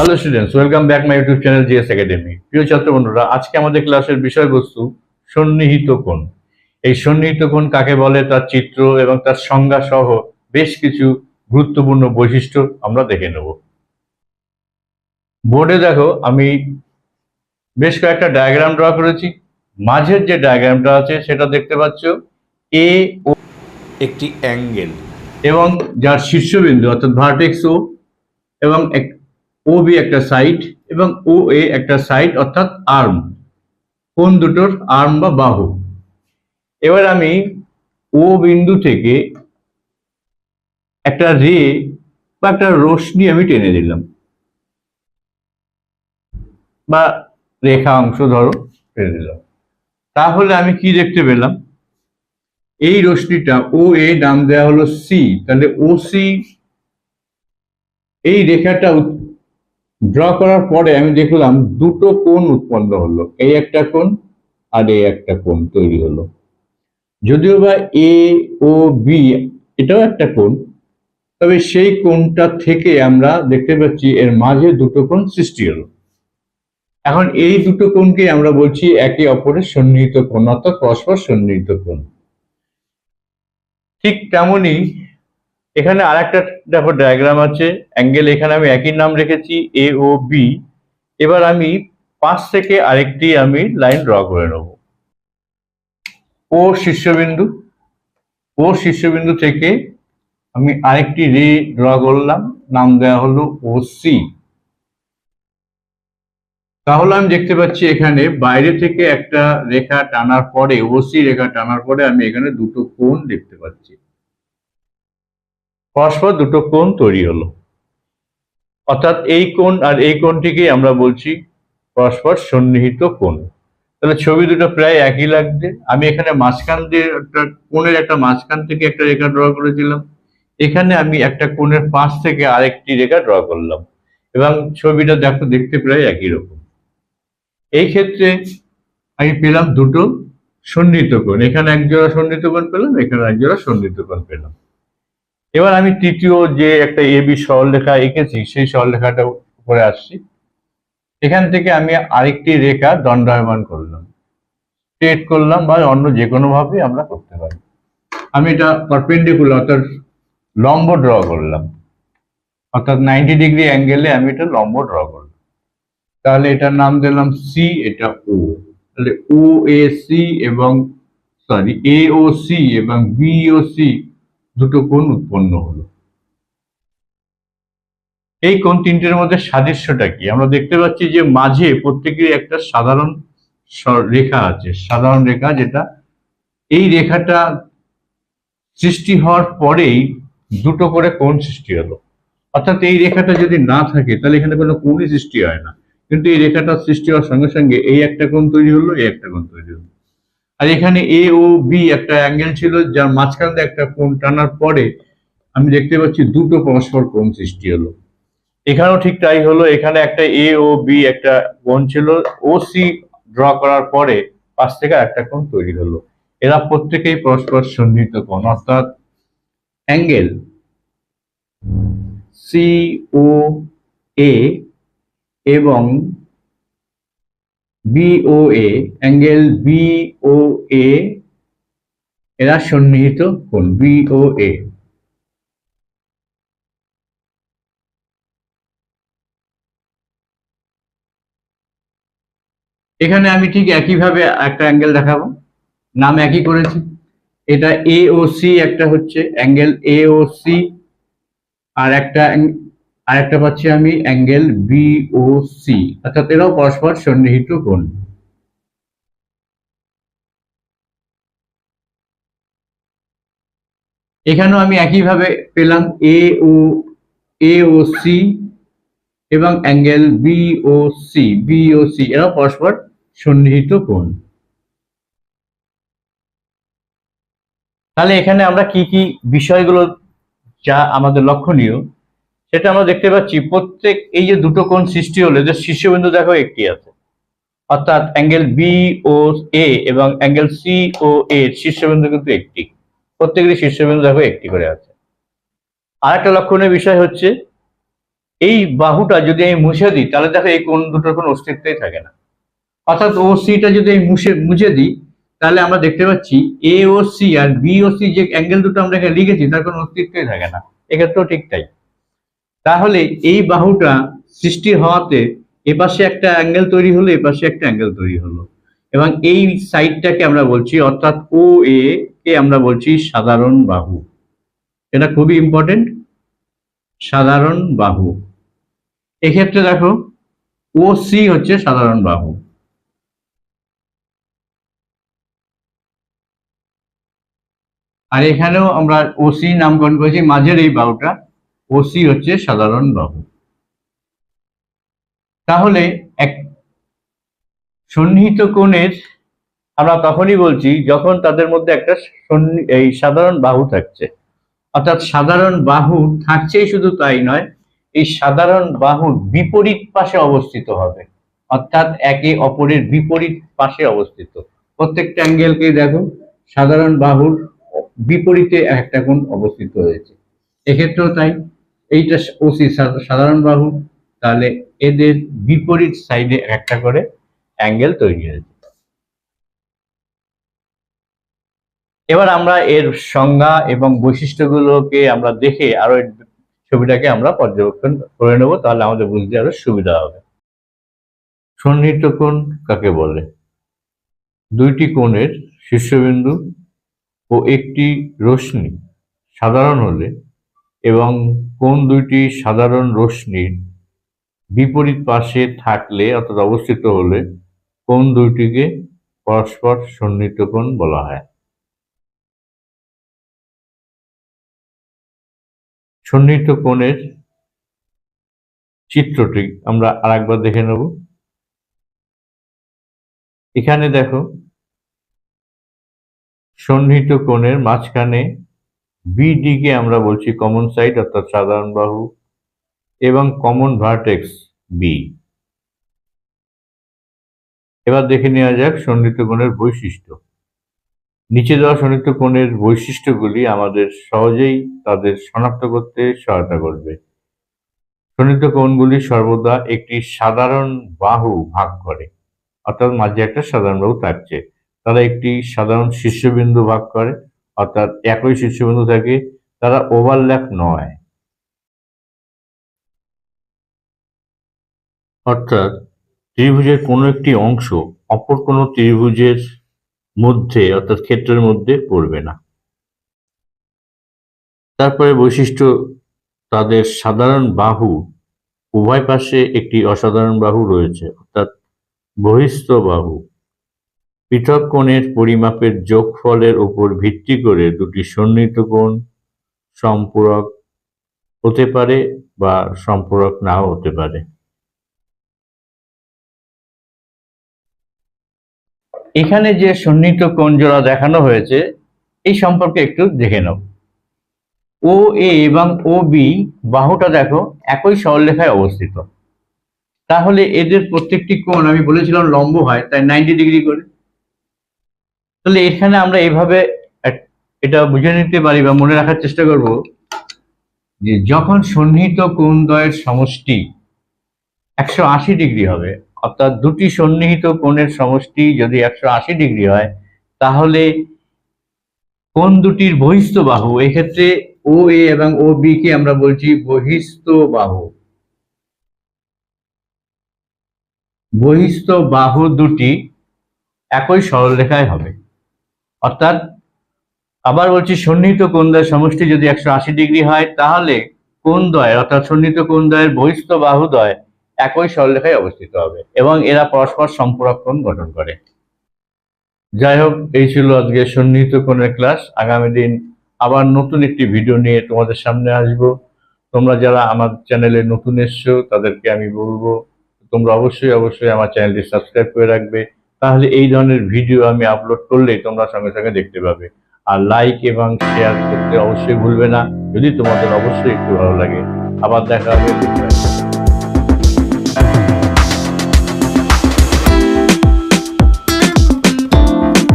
Hello students welcome back my YouTube channel GS academy প্রিয় ছাত্র বন্ধুরা আজকে আমাদের ক্লাসের বিষয়বস্তু সন্নিহিত কোণ। এই সন্নিহিত কোণ কাকে বলে? তার চিত্র এবং তার সংজ্ঞা সহ বেশ কিছু গুরুত্বপূর্ণ বৈশিষ্ট্য আমরা দেখে নেব। বোর্ডে দেখো আমি বেশ কয়েকটা ডায়াগ্রাম ড্র করেছি। মাঝের যে ডায়াগ্রামটা আছে সেটা দেখতে পাচ্ছ। এ ও একটি অ্যাঙ্গেল এবং যার শীর্ষবিন্দু অর্থাৎ ভার্টেক্স ও এবং ও বি একটা সাইড এবং ও এ একটা সাইড অর্থাৎ আর্ম কোন দুটোর? আর্ম বা বাহু। এবার আমি ও বিন্দু থেকে একটা রে বা একটা রশ্মি আমি টেনে দিলাম বা রেখা অংশ ধরো, টেনে দিলাম তাহলে আমি কি দেখতে পেলাম? এই রশ্মিটা ও এ নাম দেওয়া হলো সি তাহলে ও সি এই রেখাটা ড্র করার পরে আমি দেখলাম দুটো কোণ উৎপন্ন হলো। এই একটা কোণ আর এই একটা কোণ তৈরি হলো। যদিও বা এ ও বি এটাও একটা কোণ, তবে সেই কোণটা থেকে আমরা দেখতে পাচ্ছি এর মাঝে দুটো কোণ সৃষ্টি হলো। এখন এই দুটো কোণকে আমরা বলছি একে অপরের সন্নিহিত কোণ অর্থাৎ পরস্পর সন্নিহিত কোণ। ঠিক তেমনই এখানে আরেকটা দেখো ডায়াগ্রাম আছে অ্যাঙ্গেল এখানে আমি একই নাম রেখেছি এ ও বি এবার আমি পাঁচ থেকে আরেকটি আমি লাইন ড্র করে নেব। ও শীর্ষবিন্দু ও শীর্ষবিন্দু থেকে আমি আরেকটি রে ড্র করলাম, নাম দেওয়া হলো ও সি তাহলে আমি দেখতে পাচ্ছি এখানে বাইরে থেকে একটা রেখা টানার পরে ওসি রেখা টানার পরে আমি এখানে দুটো কোণ দেখতে পাচ্ছি। পরস্পর দুটো কোণ তৈরি হলো। অর্থাৎ এই কোণ আর এই কোণটিকে আমরা বলছি পরস্পর সন্নিহিত কোণ। তাহলে ছবি দুটো প্রায় একই লাগছে। আমি এখানে মাঝখান দিয়ে একটা কোণের একটা মাঝখান থেকে একটা রেখা ড্র করেছিলাম। এখানে আমি একটা কোণের পাশ থেকে আরেকটি রেখা ড্র করলাম। এবং ছবিটা দেখো, দেখতে প্রায় একই রকম। এই ক্ষেত্রে আমি পেলাম দুটো সন্নিহিত কোণ। এখানে এক জোড়া সন্নিহিত কোণ পেলাম, এখানে এক জোড়া সন্নিহিত কোণ পেলাম। এবার আমি তৃতীয় যে একটা এ বি সরলরেখা এঁকেছি, সেই সরলরেখাটা উপরে আসছি। এখান থেকে আমি আরেকটি রেখা দণ্ডায়মান করলাম। স্ট্রেট করলাম বা অন্য যে কোনো ভাবে আমরা করতে পারি। আমি এটা পারপেন্ডিকুলার অর্থাৎ লম্ব ড্র করলাম। অর্থাৎ নাইনটি ডিগ্রি অ্যাঙ্গেলে আমি এটা লম্ব ড্র করলাম। তাহলে এটার নাম দিলাম সি এটা ও তাহলে ও এ সি এবং সরি এ ও সি এবং বি ও সি দুটো কোণ উৎপন্ন হলো। এই কোণ তিনটের মধ্যে সাদৃশ্যটা কি? আমরা দেখতে পাচ্ছি যে মাঝে প্রত্যেকের একটা সাধারণ রেখা আছে, সাধারণ রেখা যেটা এই রেখাটা সৃষ্টি হওয়ার পরেই দুটো করে কোণ সৃষ্টি হলো। অর্থাৎ এই রেখাটা যদি না থাকে, তাহলে এখানে কোনো কোণই সৃষ্টি হয় না। কিন্তু এই রেখাটা সৃষ্টি হওয়ার সঙ্গে সঙ্গে এই একটা কোণ তৈরি হলো, এই একটা কোণ তৈরি আর এখানে এ ও বি একটা অ্যাঙ্গেল ছিল, যার মাঝখান দিয়ে একটা কোণ টানার পরে আমি দেখতে পাচ্ছি দুটো পরস্পর কোণ সৃষ্টি হলো। এখানেও ঠিক তাই হলো, এখানে একটা এ ও বি একটা কোণ ছিল ও সি ড্র করার পরে পাশ থেকে একটা কোণ তৈরি হলো। এরা প্রত্যেকেই পরস্পর সন্নিহিত কোণ, অর্থাৎ অ্যাঙ্গেল সি ও এ এবং বিওএ অ্যাঙ্গেল বিওএ এরা সন্নিহিত কোণ বিওএ এখানে আমি ঠিক একইভাবে একটা অ্যাঙ্গেল দেখাবো। নাম একই করেছি। এটা সি একটা হচ্ছে অ্যাঙ্গেল সি আর একটা আর একটা পাচ্ছি আমি অ্যাঙ্গেল বি ও সি অর্থাৎ এরাও পরস্পর সন্নিহিত কোণ। এখানেও আমি একইভাবে পেলাম A O A O C এবং angle B O C B O C এরাও পরস্পর সন্নিহিত কোণ। তাহলে এখানে আমরা কি কি বিষয়গুলো, যা আমাদের লক্ষণীয় সেটা আমরা দেখতে পাচ্ছি, প্রত্যেক এই যে দুটো কোণ সৃষ্টি হলো যে শীর্ষবিন্দু দেখো একটি আছে। অর্থাৎ অ্যাঙ্গেল বি ও এ এবং অ্যাঙ্গেল সি ও এ শীর্ষবিন্দু কিন্তু একটি। প্রত্যেকেরই শীর্ষবিন্দু দেখো একটি করে আছে। আর একটা লক্ষণীয় বিষয় হচ্ছে, এই বাহুটা যদি আমি মুছে দিই, তাহলে দেখো এই কোন দুটোর কোনো অস্তিত্বই থাকে না। অর্থাৎ ও সিটা যদি আমি মুছে মুছে দিই, তাহলে আমরা দেখতে পাচ্ছি এ ও সি আর বি ও সি যে অ্যাঙ্গেল দুটো আমরা এখানে লিখেছি, তার কোনো অস্তিত্বই থাকে না। এক্ষেত্রেও ঠিক তাই। তাহলে এই বাহুটা সৃষ্টি হওয়াতে এপাশে একটা অ্যাঙ্গেল তৈরি হলো এপাশে একটা অ্যাঙ্গেল তৈরি হলো। এবং এই সাইডটাকে আমরা বলছি, অর্থাৎ ও এ কে আমরা বলছি সাধারণ বাহু। এটা খুবই ইম্পর্টেন্ট সাধারণ বাহু। এক্ষেত্রে দেখো ও সি হচ্ছে সাধারণ বাহু। আর এখানেও আমরা ওসি নামকরণ করেছি, মাঝের এই বাহুটা। ওসি হচ্ছে সাধারণ বাহু তাহলে এক সন্নিহিত কোণের আমরা তখনই বলছি যখন তাদের মধ্যে একটা এই সাধারণ বাহু থাকছে। অর্থাৎ সাধারণ বাহু থাকছেই শুধু তাই নয়, এই সাধারণ বাহুর বিপরীত পাশে অবস্থিত হবে। অর্থাৎ একে অপরের বিপরীত পাশে অবস্থিত। প্রত্যেকটা অ্যাঙ্গেলকে দেখো, সাধারণ বাহুর বিপরীতে একটা কোণ অবস্থিত হয়েছে। এক্ষেত্রেও তাই। এইটা ওসি সাধারণ বাহু, তাহলে এদের বিপরীত সাইডে একটা করে অ্যাঙ্গেল তৈরি হয়েছে। এবার আমরা এর সংজ্ঞা এবং বৈশিষ্ট্যগুলোকে আমরা দেখে আরও ছবিটাকে আমরা পর্যবেক্ষণ করে নেব, তাহলে আমাদের বুঝতে আরও সুবিধা হবে। সন্নিহিত কোণ কাকে বলে? দুইটি কোণের শীর্ষবিন্দু ও একটি রশ্মি সাধারণ হলে এবং কোন দুইটি সাধারণ রশ্মির বিপরীত পাশে থাকলে অর্থাৎ অবস্থিত হলে কোন দুইটিকে পরস্পর সন্নিহিত কোণ বলা হয়? সন্নিহিত কোণের চিত্রটি আমরা আরেকবার দেখে নেব। এখানে দেখো, সন্নিহিত কোণের মাঝখানে বিডি কে আমরা বলছি কমন সাইড অর্থাৎ সাধারণ বাহু, এবং কমন ভার্টেক্স বি এবার দেখে নেওয়া যাক সন্নিহিত কোণের বৈশিষ্ট্য। নিচে দেওয়া সন্নিহিত কোণের বৈশিষ্ট্যগুলি আমাদের সহজেই তাদের শনাক্ত করতে সহায়তা করবে। সন্নিহিত কোণগুলি সর্বদা একটি সাধারণ বাহু ভাগ করে, অর্থাৎ মাঝে একটা সাধারণ বাহু থাকছে। তারা একটি সাধারণ শীর্ষবিন্দু ভাগ করে অর্থাৎ একই শীর্ষবিন্দু থাকে তারা ওভারল্যাপ নয়। অর্থাৎ ত্রিভুজের কোনো একটি অংশ অপর কোনো ত্রিভুজের মধ্যে অর্থাৎ ক্ষেত্রের মধ্যে পড়বে না। তারপরে বৈশিষ্ট্য, তাদের সাধারণ বাহু, উভয় পাশে একটি অসাধারণ বাহু রয়েছে, অর্থাৎ বহিস্থ বাহু। পৃথক কোণের পরিমাপের যোগফলের উপর ভিত্তি করে দুটি সন্নিহিত কোণ সম্পূরক হতে পারে বা সম্পূরক নাও হতে পারে। এখানে যে সন্নিহিত কোণ জোড়া দেখানো হয়েছে, এই সম্পর্কে একটু দেখে নাও। ও এ এবং ও বি বাহুটা দেখো একই সরলরেখায় অবস্থিত। তাহলে এদের প্রত্যেকটি কোণ আমি বলেছিলাম লম্ব হয়, তাই নাইনটি ডিগ্রি করে। তাহলে এখানে আমরা এইভাবে এটা বুঝে নিতে পারি বা মনে রাখার চেষ্টা করব যে যখন সন্নিহিত কোণ দ্বয়ের সমষ্টি একশো আশি ডিগ্রি হবে, অর্থাৎ দুটি সন্নিহিত কোণের সমষ্টি যদি একশো আশি ডিগ্রি হয়, তাহলে কোন দুটির বহিস্থ বাহু, এক্ষেত্রে ও এ এবং ও বি কে আমরা বলছি বহিস্থ বাহু। বহিস্থ বাহু দুটি একই সরলরেখায় হবে। অর্থাৎ আবার বলছি সন্নিহিত কোন কোণদ্বয়ের সমষ্টি যদি একশো আশি ডিগ্রি হয়, তাহলে কোন কোণদ্বয়, অর্থাৎ সন্নিহিত কোন কোণদ্বয়ের বহিস্থ বাহুদ্বয় একই সরলরেখায় অবস্থিত হবে এবং এরা পরস্পর সম্পূরক কোণ গঠন করে। যাই হোক, এই ছিল আজকে সন্নিহিত কোণের ক্লাস। আগামী দিন আবার নতুন একটি ভিডিও নিয়ে তোমাদের সামনে আসব। তোমরা যারা আমার চ্যানেলে নতুন এসছো, তাদেরকে আমি বলব, তোমরা অবশ্যই অবশ্যই আমার চ্যানেলটি সাবস্ক্রাইব করে রাখবে। তাহলে এই ধরনের ভিডিও আমি আপলোড করলেই তোমরা সঙ্গে সঙ্গে দেখতে পাবে। আর লাইক এবং শেয়ার করতে অবশ্যই ভুলবে না। যদি তোমাদের অবশ্যই একটু ভালো লাগে। আবার দেখা হবে।